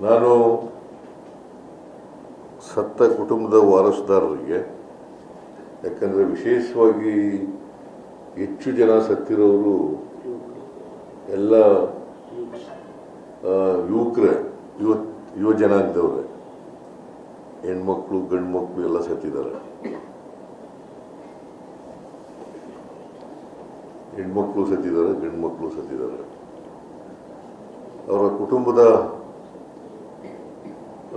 ನಾನು ಸತ್ತ ಕುಟುಂಬದ ವಾರಸುದಾರರಿಗೆ, ಯಾಕಂದರೆ ವಿಶೇಷವಾಗಿ ಹೆಚ್ಚು ಜನ ಸತ್ತಿರೋರು ಎಲ್ಲ ಯುವಕರೇ, ಯುವ ಯುವ ಜನಾಂಗದವ್ರೆ. ಹೆಣ್ಮಕ್ಳು ಗಂಡು ಮಕ್ಕಳು ಎಲ್ಲ ಸತ್ತಿದ್ದಾರೆ. ಹೆಣ್ಮಕ್ಳು ಸತ್ತಿದ್ದಾರೆ ಗಂಡು ಮಕ್ಕಳು ಸತ್ತಿದ್ದಾರೆ. ಅವರ ಕುಟುಂಬದ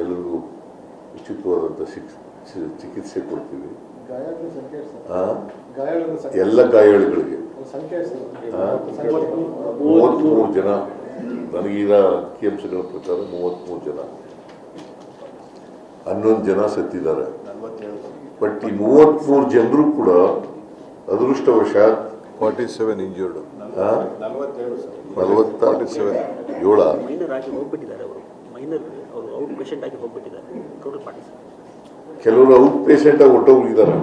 ಎಲ್ಲರಿಗೂ ಉಚಿತವಾದಂಥ ಚಿಕಿತ್ಸೆ ಕೊಡ್ತೀವಿ. ಎಲ್ಲ ಗಾಯಾಳುಗಳಿಗೆ. ಮೂವತ್ತ್ಮೂರು ಜನ. ನನಗೀಗ ಅಂಕಿಅಂಶಗಳ ಪ್ರಕಾರ ಮೂವತ್ತ್ಮೂರು ಜನ. ಹನ್ನೊಂದು ಜನ ಸತ್ತಿದ್ದಾರೆ. ಬಟ್ ಈ ಮೂವತ್ತ್ಮೂರು ಜನರು ಕೂಡ ಅದೃಷ್ಟವಶಾತ್ ಫಾರ್ಟಿ ಸೆವೆನ್ ಇಂಜೂರ್ಡ್. ನಲವತ್ತ ಏಳ. ಮೈನರ್ ಅವರು ಔಟ್ ಪೇಷಂಟ್ ಆಗಿ ಹೋಗ್ಬಿಟ್ಟಿದ್ದಾರೆ. ಟೋಟಲ್ ಪಾರ್ಟಿಸಿಪೇಟ್ ಕೆಲವರು ಔಟ್ ಪೇಷಂಟ್ ಆಗಿ ಹೊಟ್ಟೋಗಿದ್ದಾರೆ